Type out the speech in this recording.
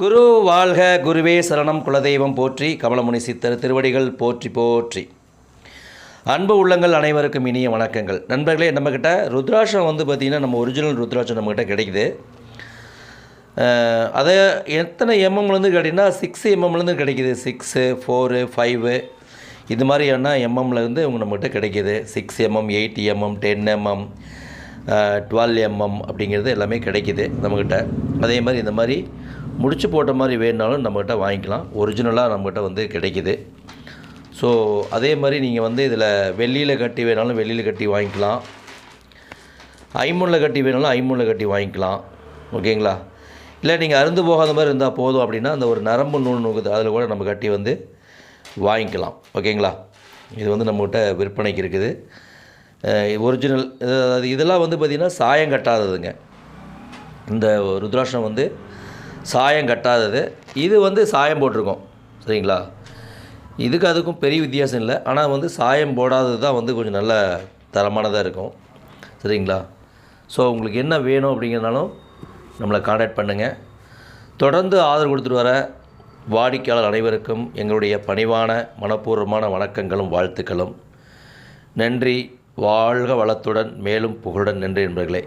குரு வாழ்க குருவே சரணம் குலதெய்வம் போற்றி கமலமுனி சித்தர் திருவடிகள் போற்றி போற்றி. அன்பு உள்ளங்கள் அனைவருக்கும் இனிய வணக்கங்கள். நண்பர்களே நம்மக்கிட்ட ருத்ராட்சம் வந்து பார்த்திங்கன்னா நம்ம ஒரிஜினல் ருத்ராட்சம் நம்மக்கிட்ட கிடைக்குது. அதை எத்தனை எம்எம்லேருந்து கேட்டிங்கன்னா சிக்ஸ் எம்எம்லேருந்து கிடைக்குது. சிக்ஸு ஃபோரு ஃபைவு இது மாதிரியான எம்எம்லேருந்து இவங்க நம்மகிட்ட கிடைக்கிது. Six MM eight MM ten MM twelve MM அப்படிங்கிறது எல்லாமே கிடைக்கிது நம்மக்கிட்ட அதே மாதிரி இந்த மாதிரி முடிச்சு போட்ட மாதிரி வேணுனாலும் நம்மக்கிட்ட வாங்கிக்கலாம். ஒரிஜினலாக நம்மக்கிட்ட வந்து கிடைக்கிது. ஸோ அதே மாதிரி நீங்கள் வந்து இதில் வெள்ளியில் கட்டி வேணாலும் வெள்ளியில் கட்டி வாங்கிக்கலாம். ஐம்பொன்னில் கட்டி வேணாலும் ஐம்பொன்னில் கட்டி வாங்கிக்கலாம். ஓகேங்களா? இல்லை நீங்கள் அருந்து போகாத மாதிரி இருந்தால் போதும் அப்படின்னா அந்த ஒரு நரம்பு நூல் நுகுது அதில் கூட நம்ம கட்டி வந்து வாங்கிக்கலாம். ஓகேங்களா? இது வந்து நம்மகிட்ட விற்பனைக்கு இருக்குது. ஒரிஜினல் அதாவது இதெல்லாம் வந்து பார்த்திங்கன்னா சாயம் கட்டாததுங்க. இந்த ருத்ராஷம் வந்து சாயம் கட்டாதது. இது வந்து சாயம் போட்டிருக்கோம். சரிங்களா? இதுக்கு அதுக்கும் பெரிய வித்தியாசம் இல்லை. ஆனால் வந்து சாயம் போடாதது தான் வந்து கொஞ்சம் நல்ல தரமானதாக இருக்கும். சரிங்களா? ஸோ உங்களுக்கு என்ன வேணும் அப்படிங்கிறனாலும் நம்மளை காண்டாக்ட் பண்ணுங்கள் தொடர்ந்து ஆதரவு கொடுத்துட்டு வர வாடிக்கையாளர் அனைவருக்கும் எங்களுடைய பணிவான மனப்பூர்வமான வணக்கங்களும் வாழ்த்துக்களும். நன்றி. வாழ்க வளத்துடன் மேலும் புகழுடன். நன்றி என்பர்களே